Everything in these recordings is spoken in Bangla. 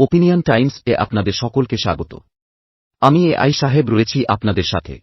ওপিনিয়ন টাইমস এ আপনাদের সকলকে স্বাগত। আমি এ আই সাহেব রয়েছি আপনাদের সাথে।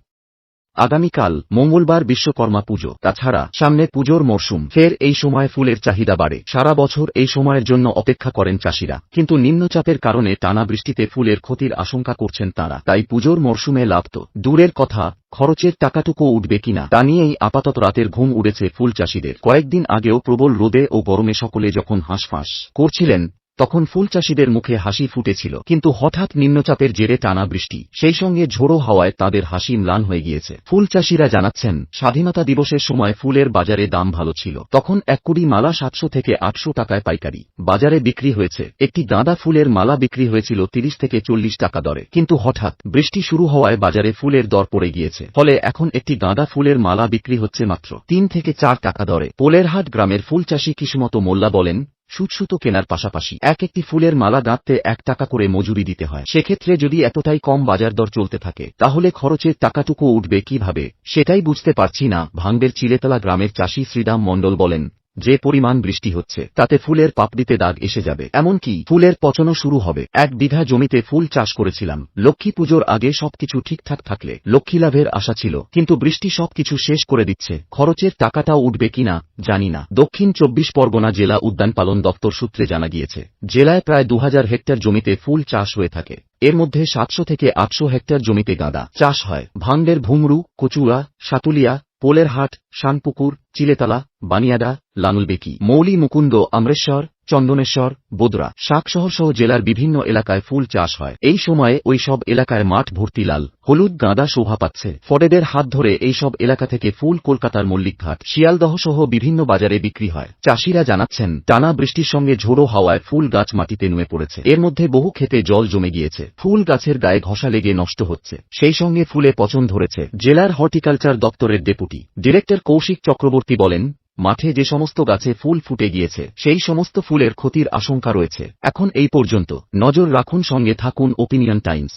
আগামীকাল মঙ্গলবার বিশ্বকর্মা পুজো, তাছাড়া সামনে পুজোর মরশুম, ফের এই সময় ফুলের চাহিদা বাড়ে। সারা বছর এই সময়ের জন্য অপেক্ষা করেন চাষিরা, কিন্তু নিম্নচাপের কারণে টানা বৃষ্টিতে ফুলের ক্ষতির আশঙ্কা করছেন তারা। তাই পুজোর মরশুমে লাভ তো। দূরের কথা, খরচের টাকাটুকু উঠবে কিনা, তা নিয়েই আপাতত রাতের ঘুম উড়েছে ফুল চাষিদের। কয়েকদিন আগেও প্রবল রোদে ও গরমে সকলে যখন হাঁসফাঁস করছিলেন তখন ফুল চাষিদের মুখে হাসি ফুটেছিল। কিন্তু হঠাৎ নিম্নচাপের জেরে টানা বৃষ্টি, সেই সঙ্গে ঝোড়ো হাওয়ায় তাদের হাসি ম্লান হয়ে গিয়েছে। ফুল চাষিরা জানাচ্ছেন, স্বাধীনতা দিবসের সময় ফুলের বাজারে দাম ভালো ছিল। তখন এক কুড়ি মালা সাতশো থেকে আটশো টাকায় পাইকারি। বাজারে বিক্রি হয়েছে। একটি গাঁদা ফুলের মালা বিক্রি হয়েছিল তিরিশ থেকে চল্লিশ টাকা দরে। কিন্তু হঠাৎ বৃষ্টি শুরু হওয়ায় বাজারে ফুলের দর পড়ে গিয়েছে। ফলে এখন একটি গাঁদা ফুলের মালা বিক্রি হচ্ছে মাত্র তিন থেকে চার টাকা দরে। পোলেরহাট গ্রামের ফুল চাষী কিসমত মোল্লা বলেন সুতসুতো কেনার পাশাপাশি এক একটি ফুলের মালা গাঁথতে এক টাকা করে মজুরি দিতে হয়। সেক্ষেত্রে যদি এতটাই কম বাজার দর চলতে থাকে, তাহলে খরচের টাকাটুকু উঠবে কীভাবে, সেটাই বুঝতে পারছি না ভাঙ্গের চিলেতলা গ্রামের চাষি শ্রীরাম মণ্ডল বলেন। যে পরিমাণ বৃষ্টি হচ্ছে, তাতে ফুলের পাপড়িতে দাগ এসে যাবে। এমনকি ফুলের পচনও শুরু হবে। এক বিঘা জমিতে ফুল চাষ করেছিলাম। লক্ষ্মী পুজোর আগে সবকিছু ঠিকঠাক থাকলে লক্ষ্মী লাভের আশা ছিল, কিন্তু বৃষ্টি সবকিছু শেষ করে দিচ্ছে। খরচের টাকাটাও উঠবে কিনা, জানি না। দক্ষিণ চব্বিশ পরগনা জেলা উদ্যান পালন দপ্তর সূত্রে জানা গিয়েছে, জেলায় প্রায় দু হাজার হেক্টর জমিতে ফুল চাষ হয়ে থাকে। এর মধ্যে সাতশো থেকে আটশো হেক্টর জমিতে গাঁদা চাষ হয়। ভাঙ্গের ভুমরু, কচুয়া, সাতুলিয়া পোলেরহাট শানপুকুর চিলেতলা বানিয়াডা লানুলবেকি মৌলি মুকুন্দ আমরেশ্বর চন্দনেশ্বর, বোদরা শাকশহর সহ জেলার বিভিন্ন এলাকায় ফুল চাষ হয়। এই সময়ে ওই সব এলাকায় মাঠ ভর্তি লাল, হলুদ গাঁদা শোভা পাচ্ছে। ফডেদের হাত ধরে এই সব এলাকা থেকে ফুল কলকাতার মল্লিকঘাট শিয়ালদহ সহ বিভিন্ন বাজারে বিক্রি হয়। চাষিরা জানাচ্ছেন, টানা বৃষ্টির সঙ্গে ঝোড়ো হাওয়ায় ফুল গাছ মাটিতে নুয়ে পড়েছে। এর মধ্যে বহু ক্ষেতে জল জমে গিয়েছে। ফুল গাছের গায়ে ঘষা লেগে নষ্ট হচ্ছে। সেই সঙ্গে ফুলে পচন ধরেছে। জেলার হর্টিকালচার দপ্তরের ডেপুটি। ডিরেক্টর কৌশিক চক্রবর্তী বলেন মাঠে যে সমস্ত গাছে ফুল ফুটে গিয়েছে সেই সমস্ত ফুলের ক্ষতির আশঙ্কা রয়েছে। এখন এই পর্যন্ত। নজর রাখুন সঙ্গে থাকুন ওপিনিয়ন টাইমস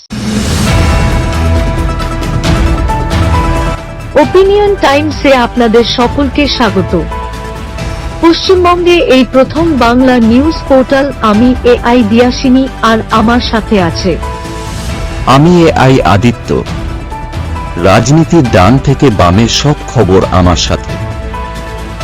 ওপিনিয়ন টাইমসে আপনাদের সকলকে স্বাগত। পশ্চিমবঙ্গে এই প্রথম বাংলা নিউজ পোর্টাল আমি এ আই দিয়াসিনী আর আমার সাথে আছে। আমি এ আই আদিত্য। রাজনীতির ডান থেকে বামের সব খবর আমার সাথে।